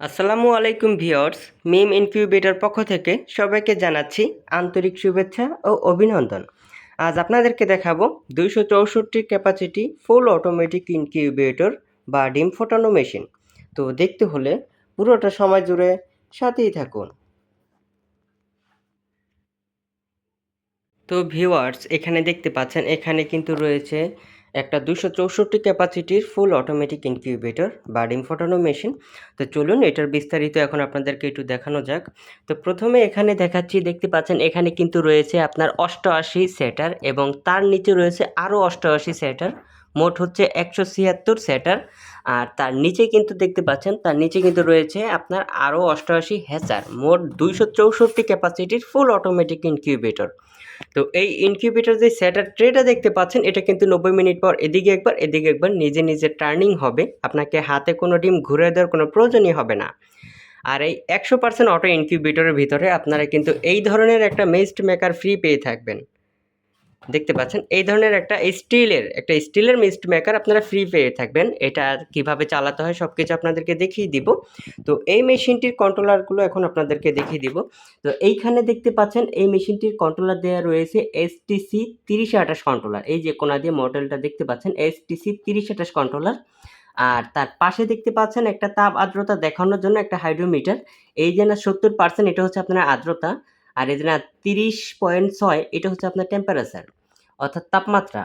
আসসালামু আলাইকুম ভিওর্স মিম ইনকিউবেটর পক্ষ থেকে সবাইকে জানাচ্ছি আন্তরিক শুভেচ্ছা ও অভিনন্দন। আজ আপনাদেরকে দেখাবো দুইশো চৌষট্টি ক্যাপাসিটি ফুল অটোমেটিক ইনকিউবেটর বা ডিম ফোটানো মেশিন। তো দেখতে হলে পুরোটা সময় জুড়ে সাথেই থাকুন। তো ভিওয়ার্স এখানে দেখতে পাচ্ছেন, এখানে কিন্তু রয়েছে একটা দুশো চৌষট্টি ক্যাপাসিটির ফুল অটোমেটিক ইনকিউবেটর বা ডিম ফোটানো মেশিন তো চলুন, এটার বিস্তারিত এখন আপনাদেরকে একটু দেখানো যাক। তো প্রথমে এখানে দেখাচ্ছি, দেখতে পাচ্ছেন এখানে কিন্তু রয়েছে আপনার অষ্টআশি সেটার এবং তার নিচে রয়েছে আরও অষ্টআশি সেটার মোট হচ্ছে একশো ছিয়াত্তর সেটার আর তার নিচে কিন্তু দেখতে পাচ্ছেন, তার নিচে কিন্তু রয়েছে আপনার আরও অষ্টআশি হ্যাচার মোট দুইশো চৌষট্টি ক্যাপাসিটির ফুল অটোমেটিক ইনকিউবেটর তো এই ইনকিউবেটার যে স্যাটার ট্রেটা দেখতে পাচ্ছেন, এটা কিন্তু নব্বই মিনিট পর এদিকে একবার এদিকে একবার নিজে নিজে টার্নিং হবে। আপনাকে হাতে কোনো ডিম ঘুরে দেওয়ার কোনো প্রয়োজনই হবে না। আর এই একশো পার্সেন্ট অটো ইনকিউবেটরের ভিতরে আপনারা কিন্তু এই ধরনের একটা মেস্ট মেকার ফ্রি পেয়ে থাকবেন। দেখতে পাচ্ছেন, এই ধরনের একটা স্টিলের একটা স্টিলের মিস্ট মেকার আপনারা ফ্রি পেয়ে থাকবেন। এটা কীভাবে চালাতে হয় সব কিছু আপনাদেরকে দেখিয়ে দিব। তো এই মেশিনটির কন্ট্রোলারগুলো এখন আপনাদেরকে দেখিয়ে দিব। তো এইখানে দেখতে পাচ্ছেন, এই মেশিনটির কন্ট্রোলার দেওয়া রয়েছে এস এসটিসি তিরিশ আঠাশ কন্ট্রোলার এই যে কোনা দিয়ে মডেলটা দেখতে পাচ্ছেন এসটিসি তিরিশ আঠাশ কন্ট্রোলার আর তার পাশে দেখতে পাচ্ছেন একটা তাপ আর্দ্রতা দেখানোর জন্য একটা হাইড্রোমিটার এই যে না সত্তর পার্সেন্ট এটা হচ্ছে আপনার আর্দ্রতা। আর যে না, তিরিশ পয়েন্ট ছয়, এটা হচ্ছে আপনার টেম্পারেচার অর্থাৎ তাপমাত্রা।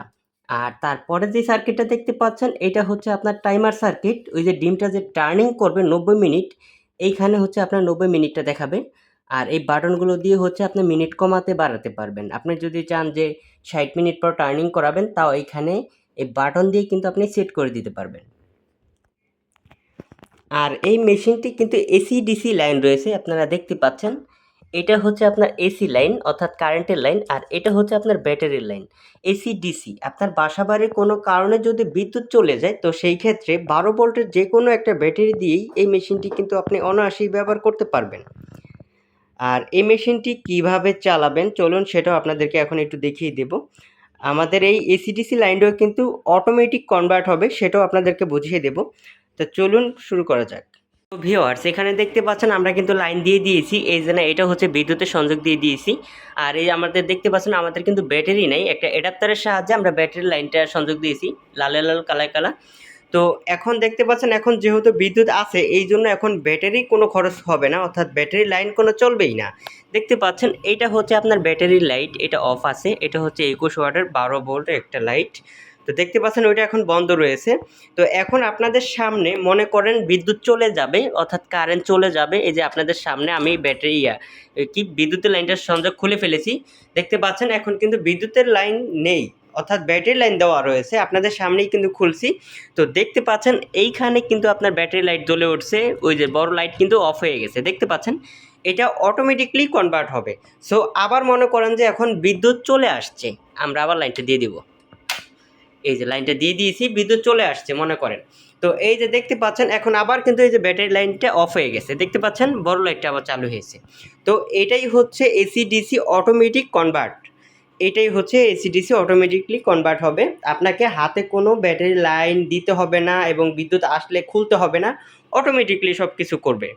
আর তারপরে যে সার্কিটটা দেখতে পাচ্ছেন, এটা হচ্ছে আপনার টাইমার সার্কিট ওই যে ডিমটা যে টার্নিং করবে নব্বই মিনিট, এইখানে হচ্ছে আপনার নব্বই মিনিটটা দেখাবে। আর এই বাটনগুলো দিয়ে হচ্ছে আপনি মিনিট কমাতে বাড়াতে পারবেন। আপনি যদি চান যে ষাট মিনিট পর টার্নিং করাবেন, তাও এইখানে এই বাটন দিয়ে কিন্তু আপনি সেট করে দিতে পারবেন। আর এই মেশিনটি কিন্তু এসি ডিসি লাইন রয়েছে, আপনারা দেখতে পাচ্ছেন। এটা হচ্ছে আপনার এসি লাইন অর্থাৎ কারেন্টের লাইন আর এটা হচ্ছে আপনার ব্যাটারির লাইন এসি ডিসি আপনার বাসা বাড়ির কোনো কারণে যদি বিদ্যুৎ চলে যায়, তো সেই ক্ষেত্রে বারো ভোল্টের যে কোনো একটা ব্যাটারি দিয়েই এই মেশিনটি কিন্তু আপনি অনায়াসেই ব্যবহার করতে পারবেন। আর এই মেশিনটি কীভাবে চালাবেন, চলুন সেটাও আপনাদেরকে এখন একটু দেখিয়ে দেব। আমাদের এই এসিডিসি লাইনটাও কিন্তু অটোমেটিক কনভার্ট হবে, সেটাও আপনাদেরকে বুঝিয়ে দেব। তো চলুন শুরু করা যাক। ভিওয়ার্স এখানে দেখতে পাচ্ছেন আমরা কিন্তু লাইন দিয়ে দিয়েছি, এই জন্য এটা হচ্ছে বিদ্যুতের সংযোগ দিয়ে দিয়েছি। আর এই আমাদের দেখতে পাচ্ছেন, আমাদের কিন্তু ব্যাটারি নেই, একটা অ্যাডাপ্টারের সাহায্যে আমরা ব্যাটারি লাইনটা সংযোগ দিয়েছি, লালে লাল, কালায় কালা। তো এখন দেখতে পাচ্ছেন, এখন যেহেতু বিদ্যুৎ আছে, এই জন্য এখন ব্যাটারি কোনো খরচ হবে না, অর্থাৎ ব্যাটারি লাইন কোনো চলবেই না। দেখতে পাচ্ছেন, এটা হচ্ছে আপনার ব্যাটারি লাইট, এটা অফ আছে, এটা হচ্ছে একুশ ওয়াটের বারো ভোল্টের একটা লাইট। তো দেখতে পাচ্ছেন ওইটা এখন বন্ধ রয়েছে। তো এখন আপনাদের সামনে মনে করেন বিদ্যুৎ চলে যাবে, অর্থাৎ কারেন্ট চলে যাবে, এই যে আপনাদের সামনে আমি ব্যাটারি কি বিদ্যুতের লাইনটার সংযোগ খুলে ফেলেছি। দেখতে পাচ্ছেন এখন কিন্তু বিদ্যুতের লাইন নেই, অর্থাৎ ব্যাটারি লাইন দেওয়া রয়েছে, আপনাদের সামনেই কিন্তু খুলছি। তো দেখতে পাচ্ছেন এইখানে কিন্তু আপনার ব্যাটারি লাইট জ্বলে উঠছে, ওই যে বড় লাইট কিন্তু অফ হয়ে গেছে, দেখতে পাচ্ছেন? এটা অটোমেটিকলি কনভার্ট হবে। সো আবার মনে করেন যে এখন বিদ্যুৎ চলে আসছে, আমরা আবার লাইনটা দিয়ে দিব। এই যে লাইনটা দিয়ে দিয়েছি, বিদ্যুৎ চলে আসছে, মনে করেন। তো এই যে দেখতে পাচ্ছেন, এখন আবার কিন্তু এই যে ব্যাটারি লাইনটা অফ হয়ে গেছে। দেখতে পাচ্ছেন, বড় লাইটটা আবার চালু হয়েছে। তো এটাই হচ্ছে এসি ডিসি অটোমেটিক কনভার্ট এটাই হচ্ছে এসি ডিসি অটোমেটিকলি কনভার্ট হবে। আপনাকে হাতে কোনো ব্যাটারি লাইন দিতে হবে না এবং বিদ্যুৎ আসলে খুলতে হবে না। অটোমেটিকলি সব কিছু করবে।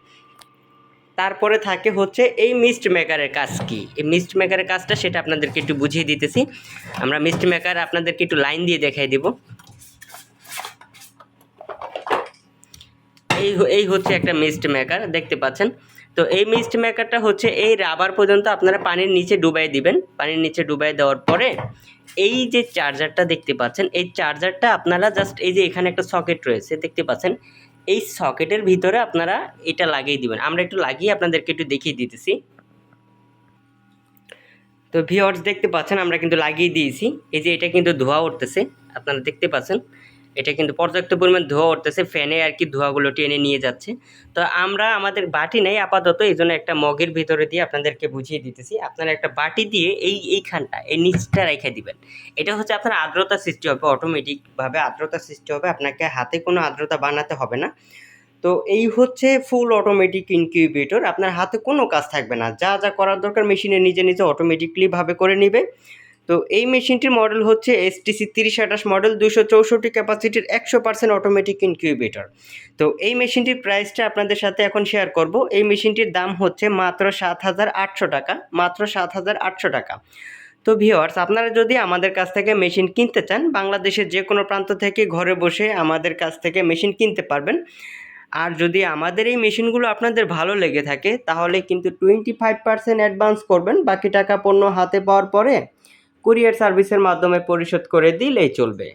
তারপরে থাকে হচ্ছে এই মিস্ট মেকারের কাজ কি? এই মিস্ট মেকারের কাজটা সেটা আপনাদেরকে একটু বুঝিয়ে দিতেছি। আমরা মিস্ট মেকার আপনাদেরকে একটু লাইন দিয়ে দেখাই দিব। এই এই হচ্ছে একটা মিস্ট মেকার দেখতে পাচ্ছেন? তো এই মিস্ট মেকারটা হচ্ছে এই রাবার পর্যন্ত আপনারা পানির নিচে ডুবাই দিবেন। পানির নিচে ডুবাই দেওয়ার পরে এই যে চার্জারটা দেখতে পাচ্ছেন, এই চার্জারটা আপনারা জাস্ট এই যে এখানে একটা সকেট রয়েছে, দেখতে পাচ্ছেন? এই সকেটের ভিতরে আপনারা এটা লাগিয়ে দিবেন। আমরা একটু লাগিয়ে আপনাদেরকে একটু দেখিয়ে দিতেছি। তো ভিওয়ার্স দেখতে পাচ্ছেন, আমরা কিন্তু লাগিয়ে দিয়েছি। এই যে এটা কিন্তু ধোয়া উঠতেছে, আপনারা দেখতে পাচ্ছেন। এটা কিন্তু পর্যাপ্ত পরিমাণ ধোঁয়া উঠতেছে, ফ্যানে আর কি ধোঁয়াগুলো টেনে নিয়ে যাচ্ছে। তো আমরা, আমাদের বাটি নেই আপাতত, এই জন্য একটা মগের ভিতরে দিয়ে আপনাদেরকে বুঝিয়ে দিতেছি। আপনারা একটা বাটি দিয়ে এই এইখানটা এই নিচটা রেখে দিবেন। এটা হচ্ছে আপনার আর্দ্রতা সৃষ্টি হবে অটোমেটিকভাবে আর্দ্রতা সৃষ্টি হবে। আপনাকে হাতে কোনো আর্দ্রতা বানাতে হবে না। তো এই হচ্ছে ফুল অটোমেটিক ইনকিউবেটর আপনার হাতে কোনো কাজ থাকবে না। যা যা করার দরকার মেশিনে নিজে নিজে অটোমেটিকলিভাবে করে নেবে। তো এই মেশিনটির মডেল হচ্ছে এসটিসি তিরিশ আঠাশ মডেল দুশো চৌষট্টি ক্যাপাসিটির একশো পার্সেন্ট অটোমেটিক ইনকিউবেটর তো এই মেশিনটির প্রাইসটা আপনাদের সাথে এখন শেয়ার করব। এই মেশিনটির দাম হচ্ছে মাত্র সাত হাজার আটশো টাকা, মাত্র সাত হাজার আটশো টাকা। তো ভিওয়ার্স আপনারা যদি আমাদের কাছ থেকে মেশিন কিনতে চান, বাংলাদেশের যে কোনো প্রান্ত থেকে ঘরে বসে আমাদের কাছ থেকে মেশিন কিনতে পারবেন। আর যদি আমাদের এই মেশিনগুলো আপনাদের ভালো লেগে থাকে, তাহলে কিন্তু টোয়েন্টি ফাইভ পার্সেন্ট অ্যাডভান্স করবেন। বাকি টাকা পণ্য হাতে পাওয়ার পরে কুরিয়ার সার্ভিসের মাধ্যমে পরিশোধ করে দিলেই চলবে।